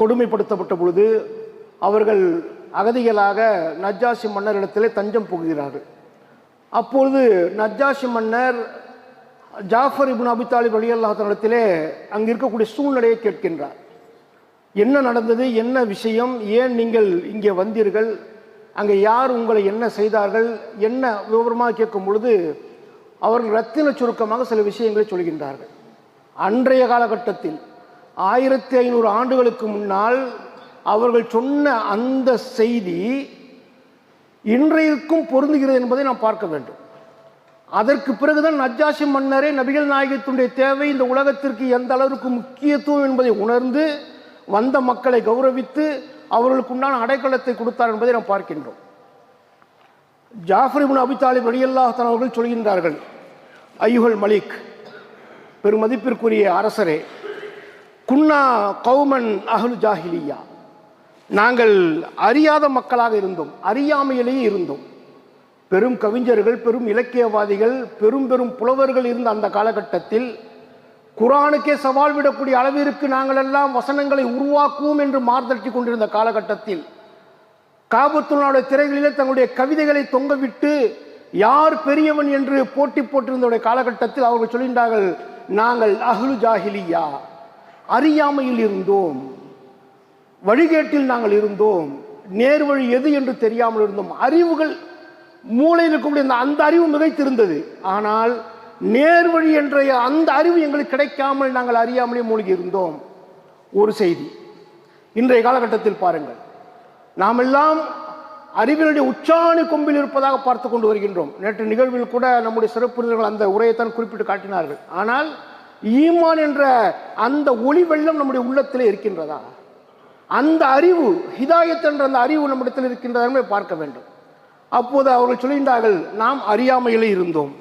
கொடுமைப்படுத்தப்பட்ட பொழுது அவர்கள் அகதிகளாக நஜ்ஜாசி மன்னரிடத்திலே தஞ்சம் புகுகிறார்கள். அப்பொழுது நஜ்ஜாசி மன்னர் ஜாஃபர் இப்னு அபித்தாலிப் அலி அல்லாஹிடத்திலே அங்கே இருக்கக்கூடிய சூழ்நிலையை கேட்கின்றார். என்ன நடந்தது? என்ன விஷயம்? ஏன் நீங்கள் இங்கே வந்தீர்கள்? அங்கே யார் உங்களை என்ன செய்தார்கள்? என்ன விவரமாக கேட்கும் பொழுது அவர்கள் ரத்தின சுருக்கமாக சில விஷயங்களை சொல்கின்றார்கள். அன்றைய காலகட்டத்தில் ஆயிரத்தி ஐநூறு ஆண்டுகளுக்கு முன்னால் அவர்கள் சொன்ன அந்த செய்தி இன்றைக்கும் பொருந்துகிறது என்பதை நாம் பார்க்க வேண்டும். அதற்கு பிறகுதான் நஜ்ஜாசி மன்னரே நபிகள் நாயகத்துடைய தேவை இந்த உலகத்திற்கு எந்த அளவிற்கு முக்கியத்துவம் என்பதை உணர்ந்து வந்த மக்களை கௌரவித்து அவர்களுக்கு உண்டான அடைக்கலத்தை கொடுத்தார் என்பதை நாம் பார்க்கின்றோம். ஜாஃபர் இப்னு அபி தாலிப் அவர்கள் சொல்கின்றார்கள் ஐயுகல் மலிக் பெருமதிப்பிற்குரிய அரசரே குன்னா கௌமன் அகலு ஜாஹிலியா. நாங்கள் அறியாத மக்களாக இருந்தோம் அறியாமையிலேயே இருந்தோம். பெரும் கவிஞர்கள் பெரும் இலக்கியவாதிகள் பெரும் பெரும் புலவர்கள் இருந்த அந்த காலகட்டத்தில் குரானுக்கே சவால் விடக்கூடிய அளவிற்கு நாங்களெல்லாம் வசனங்களை உருவாக்குவோம் என்று மார்தட்டி கொண்டிருந்த காலகட்டத்தில் காபத்துள்ளாவுடைய திரைகளிலே தங்களுடைய கவிதைகளை தொங்கவிட்டு யார் பெரியவன் என்று போட்டி போட்டிருந்த காலகட்டத்தில் அவர்கள் சொல்கின்றார்கள் நாங்கள் அஹ்லு ஜாஹிலியா. அறியாமையில் இருந்தோம் வழிகேட்டில் நாங்கள் இருந்தோம். நேர்வழி எது என்று தெரியாமல் இருந்தோம். அறிவுகள் மூளையில் இருக்கக்கூடிய அந்த- அந்த அறிவு மிகைத்திருந்தது. ஆனால் நேர்வழி என்ற அந்த அறிவு எங்களுக்கு கிடைக்காமல் நாங்கள் அறியாமலே மூழ்கி இருந்தோம். ஒரு செய்தி. இன்றைய காலகட்டத்தில் பாருங்கள். நாம் எல்லாம் அறிவினுடைய உச்சாணி கொம்பில் இருப்பதாக பார்த்து கொண்டு வருகின்றோம். நேற்று நிகழ்வில் கூட நம்முடைய சிறப்புரிதர்கள் அந்த உரையைத்தான் குறிப்பிட்டு காட்டினார்கள். ஆனால் ஈமான் என்ற அந்த ஒளி வெள்ளம் நம்முடைய உள்ளத்தில் இருக்கின்றதா? அந்த அறிவு ஹிதாயத் என்ற அந்த அறிவு நம்மிடத்தில் இருக்கின்றதா பார்க்க வேண்டும். அப்போது அவர்கள் சொல்கின்றார்கள் நாம் அறியாமையில் இருந்தோம்.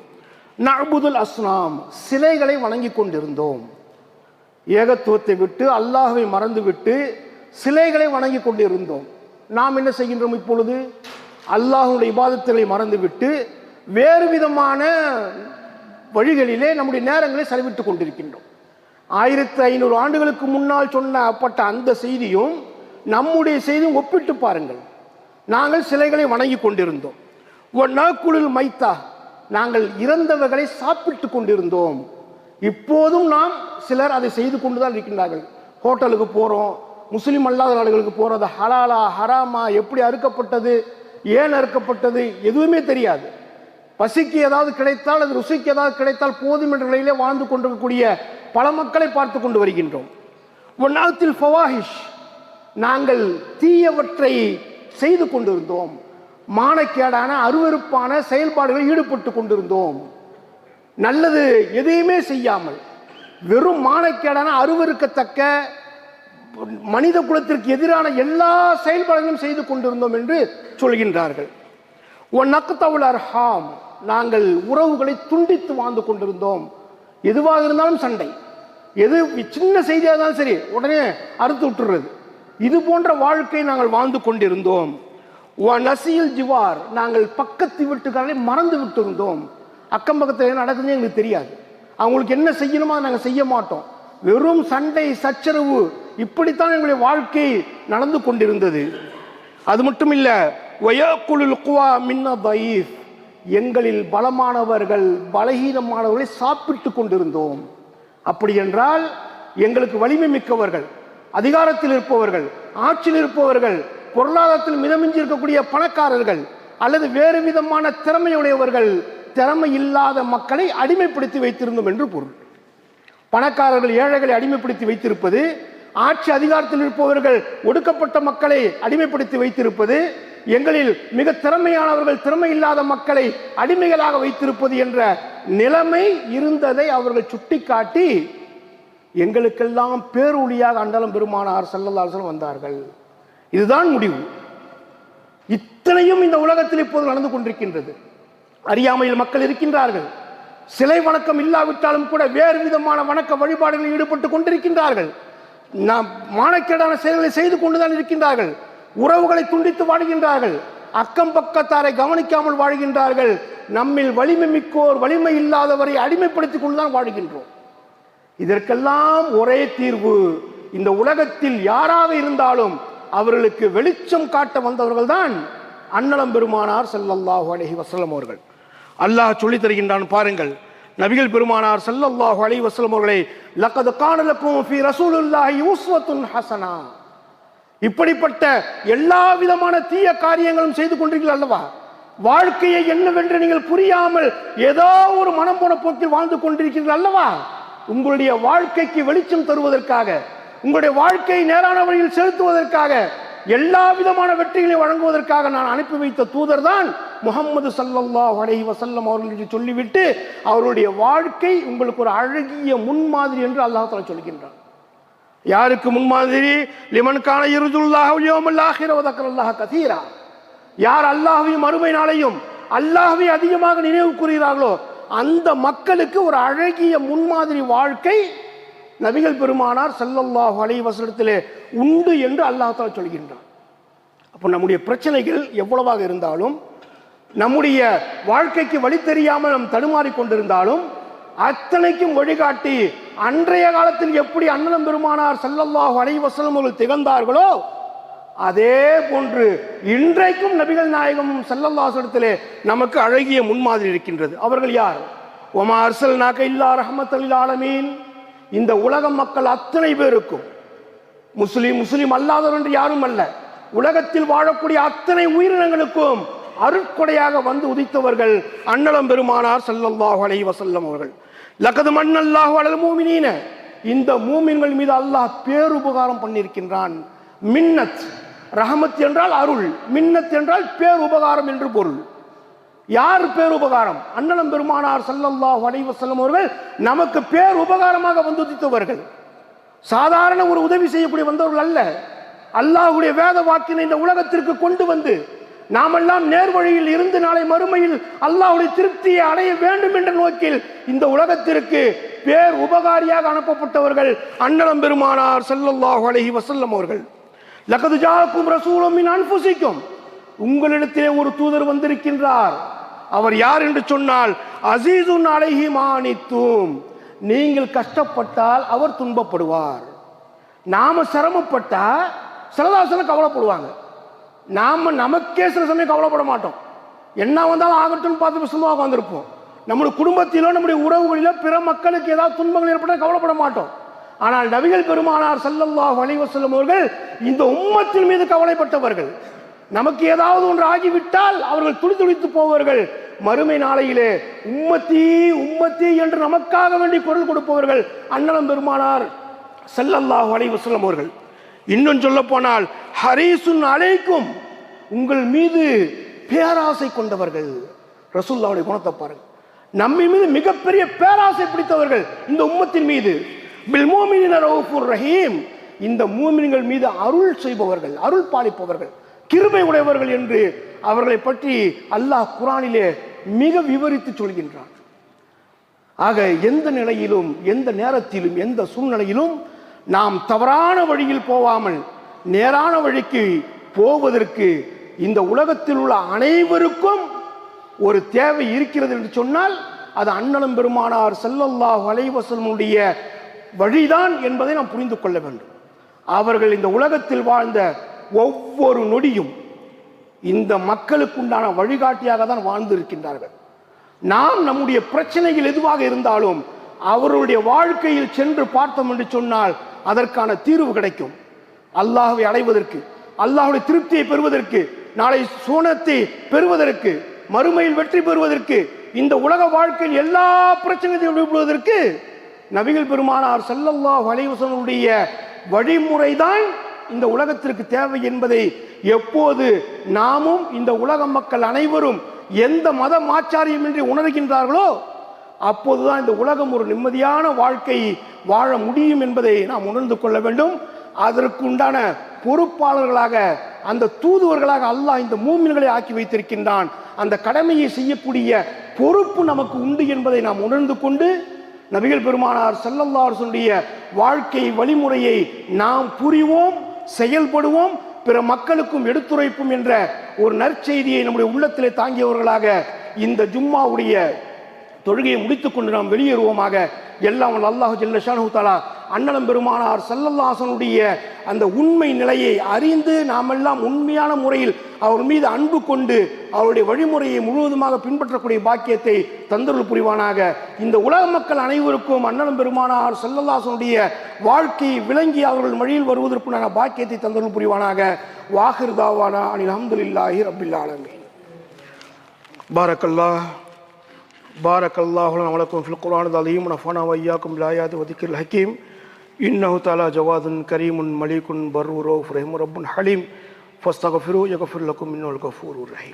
நபுதுல் அஸ்னாம் சிலைகளை வணங்கி கொண்டிருந்தோம். ஏகத்துவத்தை விட்டு அல்லாஹவை மறந்துவிட்டு சிலைகளை வணங்கி கொண்டிருந்தோம். நாம் என்ன செய்கின்றோம் இப்பொழுது? அல்லாஹ்வுடைய இபாதத்துகளை மறந்துவிட்டு வேறு விதமான வழிகளிலே நம்முடைய நேரங்களை செலவிட்டுக் கொண்டிருக்கின்றோம். ஆயிரத்தி ஐநூறு ஆண்டுகளுக்கு முன்னால் சொன்னப்பட்ட அந்த செய்தியும் நம்முடைய செய்தியும் ஒப்பிட்டு பாருங்கள். நாங்கள் சிலைகளை வணங்கி கொண்டிருந்தோம். நாக்குளில் மைத்தா நாங்கள் இறந்தவர்களை சாப்பிட்டு கொண்டிருந்தோம். இப்போதும் நாம் சிலர் அதை செய்து கொண்டுதான் இருக்கின்றார்கள். ஹோட்டலுக்கு போகிறோம் முஸ்லீம் அல்லாத நாடுகளுக்கு போகிறது ஹலாலா ஹராமா எப்படி அறுக்கப்பட்டது ஏன் அறுக்கப்பட்டது எதுவுமே தெரியாது. பசிக்கு ஏதாவது கிடைத்தால் அது ருசிக்கு ஏதாவது கிடைத்தால் போதும் என்ற நிலையிலே வாழ்ந்து கொண்டிருக்கக்கூடிய பல மக்களை பார்த்து கொண்டு வருகின்றோம். ஒன்னாத்தில் ஃபவாஹிஷ். நாங்கள் தீயவற்றை செய்து கொண்டிருந்தோம். மானக்கேடான அருவருப்பான செயல்பாடுகளில் ஈடுபட்டு கொண்டிருந்தோம். நல்லது எதையுமே செய்யாமல் வெறும் மானக்கேடான அருவருக்கத்தக்க மனித குலத்திற்கு எதிரான எல்லா செயல்பாடுகளையும் செய்து கொண்டிருந்தோம் என்று சொல்கின்றார்கள். ஒன் நக்குத்தவுள் அர்ஹாம். நாங்கள் உறவுகளை துண்டித்து வாழ்ந்து கொண்டிருந்தோம். எதுவாக இருந்தாலும் சண்டை. எது சின்ன செய்தியாக இருந்தாலும் சரி உடனே அறுத்து விட்டுறது. இது போன்ற வாழ்க்கை நாங்கள் வாழ்ந்து கொண்டிருந்தோம். நசியில் ஜிவார் நாங்கள் பக்கத்து வீட்டுக்காரரை மறந்து விட்டிருந்தோம். அக்கம் பக்கத்தில் என்ன நடக்குதுன்னு எங்களுக்கு தெரியாது. அவங்களுக்கு என்ன செய்யணுமோ நாங்கள் செய்ய மாட்டோம். வெறும் சண்டை சச்சரவு இப்படித்தான் எங்களுடைய வாழ்க்கை நடந்து கொண்டிருந்தது. அது மட்டும் இல்லை வயக்குழுல் குவா மின்ன தயீஃப். எங்களில் பலமானவர்கள் பலகீனமானவர்களை சாப்பிட்டு கொண்டிருந்தோம். அப்படி என்றால் எங்களுக்கு வலிமை மிக்கவர்கள் அதிகாரத்தில் இருப்பவர்கள் ஆட்சியில் இருப்பவர்கள் பொருளாதாரத்தில் மிதமிஞ்சி இருக்கக்கூடிய பணக்காரர்கள் அல்லது வேறு விதமான திறமையுடையவர்கள் திறமை இல்லாத மக்களை அடிமைப்படுத்தி வைத்திருந்தோம் என்று பொருள். பணக்காரர்கள் ஏழைகளை அடிமைப்படுத்தி வைத்திருப்பது ஆட்சி அதிகாரத்தில் இருப்பவர்கள் ஒடுக்கப்பட்ட மக்களை அடிமைப்படுத்தி வைத்திருப்பது எங்களில் மிக திறமையானவர்கள் திறமை இல்லாத மக்களை அடிமைகளாக வைத்திருப்பது என்ற நிலைமை இருந்ததை அவர்கள் சுட்டிக்காட்டி எங்களுக்கெல்லாம் பேரொழியாக அண்டலம் பெருமானார் செல்லல்லாசல் வந்தார்கள். இதுதான் முடிவு. இத்தனையும் இந்த உலகத்தில் இப்போது நடந்து கொண்டிருக்கின்றது. அறியாமையில் மக்கள் இருக்கின்றார்கள். சிலை வணக்கம் இல்லாவிட்டாலும் கூட வேறு விதமான வணக்க வழிபாடுகளில் ஈடுபட்டு கொண்டிருக்கின்றார்கள். நாம் மானக்கேடான செயல்களை செய்து கொண்டுதான் இருக்கின்றார்கள். உறவுகளை துண்டித்து வாழ்கின்றார்கள். அக்கம் பக்கத்தாரை கவனிக்காமல் வாழ்கின்றார்கள். நம்மில் வலிமை மிக்கோர் வலிமை இல்லாதவரை அடிமைப்படுத்திக் கொண்டுதான் வாழ்கின்றோம். இதற்கெல்லாம் ஒரே தீர்வு. இந்த உலகத்தில் யாராக இருந்தாலும் அவர்களுக்கு வெளிச்சம் காட்ட வந்தவர்கள் தான் அன்னலம் பெருமானார் செல்லல்லாஹு அலஹி வசலம் அவர்கள். அல்லாஹ் சொல்லித் தருகின்றான் பாருங்கள். நபிகள் பெருமானார் செல்லல்லாஹு அலஹி வசலம் அவர்களை லக்கத் கான ஹசனா. இப்படிப்பட்ட எல்லா விதமான தீய காரியங்களும் செய்து கொண்டீர்கள் அல்லவா? வாழ்க்கையை என்னவென்று நீங்கள் புரியாமல் ஏதோ ஒரு மனம் போன போக்கில் வாழ்ந்து கொண்டிருக்கிறீர்கள் அல்லவா? உங்களுடைய வாழ்க்கைக்கு வெளிச்சம் தருவதற்காக உங்களுடைய வாழ்க்கையை நேரான வழியில் செலுத்துவதற்காக எல்லா விதமான வெற்றிகளை வழங்குவதற்காக நான் அனுப்பி வைத்த தூதர் தான் முகமது சல்லல்லாஹு அலைஹி வசல்லம் அவர்கள் என்று சொல்லிவிட்டு அவருடைய வாழ்க்கை உங்களுக்கு ஒரு அழகிய முன்மாதிரி என்று அல்லாஹ் சொல்கின்றார் யாருக்கு முன்மாதிரி? லிமன்கான இருதுல்லாஹ் கதீரா. யார் அல்லாஹவையும் மறுமை நாளையும் அல்லாஹவையும் அதிகமாக நினைவு கூறுகிறார்களோ அந்த மக்களுக்கு ஒரு அழகிய முன்மாதிரி வாழ்க்கை நபிகள் பெருமானார் ஸல்லல்லாஹு அலைஹி வசனத்திலே உண்டு என்று அல்லாஹ் சொல்கின்றார் அப்போ நம்முடைய பிரச்சனைகள் எவ்வளவாக இருந்தாலும் நம்முடைய வாழ்க்கைக்கு வழி தெரியாமல் நாம் தடுமாறிக் கொண்டிருந்தாலும் அத்தனைக்கும் வழிகாட்டி அன்றைய காலத்தில் எப்படி அண்ணலம் பெருமானார் செல்லல்லாஹ் அலைஹி அவர்கள் திகழ்ந்தார்களோ அதே போன்று இன்றைக்கும் நபிகள் நாயகமும் ஸல்லல்லாஹு நமக்கு அழகிய முன்மாதிரி இருக்கின்றது. அவர்கள் யார்? ஒமா அர்சல் நாக்க இல்லா ரஹமத்தல் ஆலமீன் இந்த உலக மக்கள் அத்தனை பேருக்கும் முஸ்லீம் முஸ்லீம் அல்லாதவர் என்று யாரும் அல்ல உலகத்தில் வாழக்கூடிய அத்தனை உயிரினங்களுக்கும் அருட்கொடையாக வந்து உதித்தவர்கள் அன்னலம் பெருமானார் செல்லல்லாஹ் அலைஹி வசல்லம் அவர்கள். லக்கது மன்னல்லாஹு அலல் மூமினீன. இந்த மூமின்கள் மீது அல்லாஹ் பேருபகாரம் பண்ணியிருக்கின்றான். மின்னத் ரஹமத் என்றால் அருள் மின்னத் என்றால் பேருபகாரம் என்று பொருள். யார் பேருபகாரம்? அண்ணலம் பெருமானார் ஸல்லல்லாஹு அலைஹி அவர்கள் நமக்கு பேருபகாரமாக வந்து உதித்தவர்கள் சாதாரண ஒரு உதவி செய்யக்கூடிய வந்தவர்கள் அல்ல. அல்லாஹ்வுடைய வேத வாக்கினை இந்த உலகத்திற்கு கொண்டு வந்து நாமெல்லாம் நேர்வழியில் இருந்து நாளை மறுமையில் அல்லாவுடைய திருப்தியை அடைய வேண்டும் என்ற நோக்கில் இந்த உலகத்திற்கு பேர் உபகாரியாக அனுப்பப்பட்டவர்கள் அண்ணலம் பெருமானார் செல்லல்லாஹு அலஹி வசல்லம் அவர்கள். லகது ஜாக்கும் ரசூலும் அன்புசிக்கும் உங்களிடத்திலே ஒரு தூதர் வந்திருக்கின்றார். அவர் யார் என்று சொன்னால் அசீசுன் அழகி மானித்தும். நீங்கள் கஷ்டப்பட்டால் அவர் துன்பப்படுவார். நாம சிரமப்பட்டா சிலதாசன கவலைப்படுவாங்க. நாம் நமக்கே சில சமயம் கவலைப்பட மாட்டோம். என்ன வந்தாலும் ஆகட்டும்னு பார்த்து சும்மா வந்திருப்போம் நம்முடைய குடும்பத்திலோ நம்முடைய உறவுகளிலோ பிற மக்களுக்கு ஏதாவது துன்பங்கள் ஏற்பட்டால் கவலைப்பட மாட்டோம். ஆனால் நபிகள் பெருமானார் ஸல்லல்லாஹு அலைஹி செல்லும் அவர்கள் இந்த உம்மத்தின் மீது கவலைப்பட்டவர்கள். நமக்கு ஏதாவது ஒன்று ஆகிவிட்டால் அவர்கள் துடி துடித்து போவார்கள். மறுமை நாளையிலே உம்மத்தி உம்மத்தி என்று நமக்காக வேண்டி குரல் கொடுப்பவர்கள் அண்ணலம் பெருமானார் ஸல்லல்லாஹு வளைவு செல்லும் அவர்கள். இன்னும் சொல்ல போனால் ஹரீசுன் அழைக்கும் உங்கள் மீது பேராசை கொண்டவர்கள். ரசூல்லாவுடைய குணத்தை பாருங்க. நம்மை மீது மிகப்பெரிய பேராசை பிடித்தவர்கள் இந்த உம்மத்தின் மீது. பில் மூமினின ரஹீம் இந்த மூமின்கள் மீது அருள் செய்பவர்கள் அருள் பாலிப்பவர்கள் கிருமை உடையவர்கள் என்று அவர்களை பற்றி அல்லாஹ் குரானிலே மிக விவரித்து சொல்கின்றான். ஆக எந்த நிலையிலும் எந்த நேரத்திலும் எந்த சூழ்நிலையிலும் நாம் தவறான வழியில் போகாமல் நேரான வழிக்கு போவதற்கு இந்த உலகத்தில் உள்ள அனைவருக்கும் ஒரு தேவை இருக்கிறது என்று சொன்னால் அது அண்ணலம் பெருமானார் செல்லல்லாஹ் அலைஹி வழிதான் என்பதை நாம் புரிந்து கொள்ள வேண்டும். அவர்கள் இந்த உலகத்தில் வாழ்ந்த ஒவ்வொரு நொடியும் இந்த மக்களுக்குண்டான வழிகாட்டியாக தான் வாழ்ந்து இருக்கின்றார்கள். நாம் நம்முடைய பிரச்சனைகள் எதுவாக இருந்தாலும் அவருடைய வாழ்க்கையில் சென்று பார்த்தோம் என்று சொன்னால் அதற்கான தீர்வு கிடைக்கும். அல்லாஹுவை அடைவதற்கு அல்லாஹுடைய திருப்தியை பெறுவதற்கு நாளை சூனத்தை பெறுவதற்கு மறுமையில் வெற்றி பெறுவதற்கு இந்த உலக வாழ்க்கையில் எல்லா பிரச்சனைகளையும் விடுவதற்கு நபிகள் பெருமானார் ஸல்லல்லாஹு அலைஹி வழிமுறை வழிமுறைதான் இந்த உலகத்திற்கு தேவை என்பதை எப்போது நாமும் இந்த உலக மக்கள் அனைவரும் எந்த மத மாச்சாரியமின்றி உணர்கின்றார்களோ அப்போதுதான் இந்த உலகம் ஒரு நிம்மதியான வாழ்க்கை வாழ முடியும் என்பதை நாம் உணர்ந்து கொள்ள வேண்டும். அதற்கு உண்டான பொறுப்பாளர்களாக அந்த தூதுவர்களாக அல்லாஹ் இந்த மூமின்களை ஆக்கி வைத்திருக்கின்றான். அந்த கடமையை செய்யக்கூடிய பொறுப்பு நமக்கு உண்டு என்பதை நாம் உணர்ந்து கொண்டு நபிகள் பெருமானார் செல்லல்லாருடைய வாழ்க்கை வழிமுறையை நாம் புரிவோம் செயல்படுவோம் பிற மக்களுக்கும் எடுத்துரைப்போம் என்ற ஒரு நற்செய்தியை நம்முடைய உள்ளத்திலே தாங்கியவர்களாக இந்த ஜும்மாவுடைய தொழுகையை முடித்துக்கொண்டு நாம் வெளியேறுவோமாக. எல்லாம் அல்லாஹு அல்லாஹ் தாலா அண்ணலம் பெருமானார் சல்லல்லாசனுடைய அந்த உண்மை நிலையை அறிந்து நாமெல்லாம் உண்மையான முறையில் அவர் மீது அன்பு கொண்டு அவருடைய வழிமுறையை முழுவதுமாக பின்பற்றக்கூடிய பாக்கியத்தை தந்தருள் புரிவானாக. இந்த உலக மக்கள் அனைவருக்கும் அண்ணலம் பெருமானார் செல்லல்லாசனுடைய வாழ்க்கை விளங்கி அவர்கள் வழியில் வருவதற்குண்டான பாக்கியத்தை தந்தருள் புரிவானாக. வாஹிர் தாவானா அனில் அஹமதுல்லாஹி ரபில்லாலமே பாரக்கல்லா بارك الله لنا ولكم في القرآن العظيم ونفعنا وإياكم بالآيات وذكر الحكيم. إنه تعالى جواد كريم مليك بر رؤوف رحيم رب حليم. فاستغفروه يغفر لكم إنه الغفور الرحيم.